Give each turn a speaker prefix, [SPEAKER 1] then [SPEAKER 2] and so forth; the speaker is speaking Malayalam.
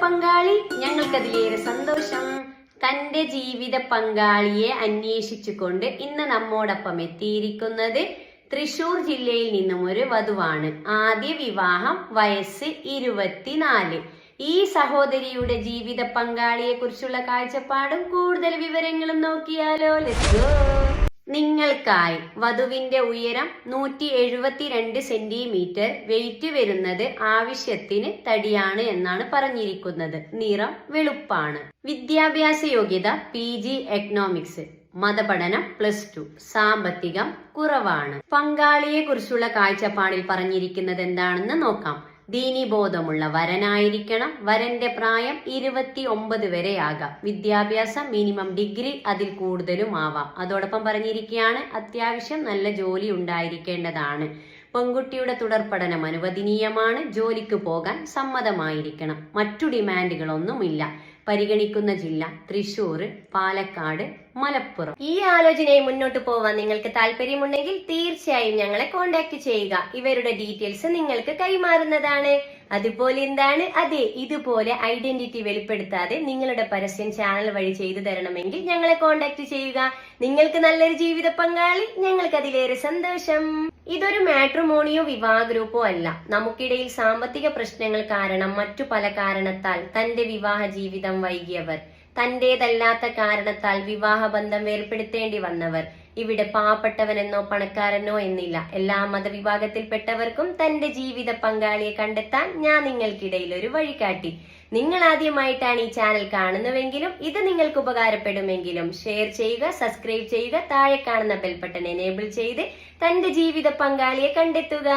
[SPEAKER 1] പങ്കാളി ഞങ്ങൾക്കതിലേറെ സന്തോഷം. തന്റെ ജീവിത പങ്കാളിയെ അന്വേഷിച്ചുകൊണ്ട് ഇന്ന് നമ്മോടൊപ്പം എത്തിയിരിക്കുന്നത് തൃശൂർ ജില്ലയിൽ നിന്നും ഒരു വധുവാണ്. ആദ്യ വിവാഹം വയസ്സ് ഇരുപത്തിനാല്. ഈ സഹോദരിയുടെ ജീവിത പങ്കാളിയെ കുറിച്ചുള്ള കാഴ്ചപ്പാടും കൂടുതൽ വിവരങ്ങളും നോക്കിയാലോ. ലോ. നിങ്ങൾക്കായി വധുവിന്റെ ഉയരം നൂറ്റി എഴുപത്തിരണ്ട് സെന്റിമീറ്റർ വെയിറ്റ് വരുന്നത് ആവശ്യത്തിന് തടിയാണ് എന്നാണ് പറഞ്ഞിരിക്കുന്നത്. നിറം വെളുപ്പാണ്. വിദ്യാഭ്യാസ യോഗ്യത പി ജി എക്കണോമിക്സ് മതപഠനം പ്ലസ് ടു സാമ്പത്തികം കുറവാണ്. പങ്കാളിയെ കുറിച്ചുള്ള കാഴ്ചപ്പാടിൽ പറഞ്ഞിരിക്കുന്നത് എന്താണെന്ന് നോക്കാം. ദീനിബോധമുള്ള വരനായിരിക്കണം. വരന്റെ പ്രായം ഇരുപത്തി ഒമ്പത് വരെ ആകാം വിദ്യാഭ്യാസം മിനിമം ഡിഗ്രി അതിൽ കൂടുതലും ആവാം. അതോടൊപ്പം പറഞ്ഞിരിക്കുകയാണ് അത്യാവശ്യം നല്ല ജോലി ഉണ്ടായിരിക്കേണ്ടതാണ്. പെൺകുട്ടിയുടെ തുടർ പഠനം അനുവദനീയമാണ്. ജോലിക്ക് പോകാൻ സമ്മതമായിരിക്കണം. മറ്റു ഡിമാൻഡുകളൊന്നുമില്ല. പരിഗണിക്കുന്ന ജില്ല തൃശൂർ പാലക്കാട് മലപ്പുറം. ഈ ആലോചനയെ മുന്നോട്ട് പോവാൻ നിങ്ങൾക്ക് താല്പര്യമുണ്ടെങ്കിൽ തീർച്ചയായും ഞങ്ങളെ കോൺടാക്ട് ചെയ്യുക. ഇവരുടെ ഡീറ്റെയിൽസ് നിങ്ങൾക്ക് കൈമാറുന്നതാണ്. അതുപോലെ എന്താണ്? അതെ ഇതുപോലെ ഐഡന്റിറ്റി വെളിപ്പെടുത്താതെ നിങ്ങളുടെ പരസ്യം ചാനൽ വഴി ചെയ്തു തരണമെങ്കിൽ ഞങ്ങളെ കോൺടാക്ട് ചെയ്യുക. നിങ്ങൾക്ക് നല്ലൊരു ജീവിത പങ്കാളി ഞങ്ങൾക്ക് അതിലേറെ സന്തോഷം. ഇതൊരു മാട്രിമോണിയോ വിവാഹ ഗ്രൂപ്പോ അല്ല. നമുക്കിടയിൽ സാമ്പത്തിക പ്രശ്നങ്ങൾ കാരണം മറ്റു പല കാരണത്താൽ തന്റെ വിവാഹ ജീവിതം വൈകിയവർ തന്റേതല്ലാത്ത കാരണത്താൽ വിവാഹ ബന്ധം വേർപ്പെടുത്തേണ്ടി വന്നവർ ഇവിടെ പാവപ്പെട്ടവനെന്നോ പണക്കാരനോ എന്നില്ല. എല്ലാ മതവിഭാഗത്തിൽപ്പെട്ടവർക്കും തന്റെ ജീവിത പങ്കാളിയെ കണ്ടെത്താൻ ഞാൻ നിങ്ങൾക്കിടയിൽ ഒരു വഴികാട്ടി. നിങ്ങൾ ആദ്യമായിട്ടാണ് ഈ ചാനൽ കാണുന്നുവെങ്കിലും ഇത് നിങ്ങൾക്ക് ഉപകാരപ്പെടുമെങ്കിലും ഷെയർ ചെയ്യുക സബ്സ്ക്രൈബ് ചെയ്യുക താഴെ കാണുന്ന ബെൽബട്ടൺ എനേബിൾ ചെയ്ത് തന്റെ ജീവിത പങ്കാളിയെ കണ്ടെത്തുക.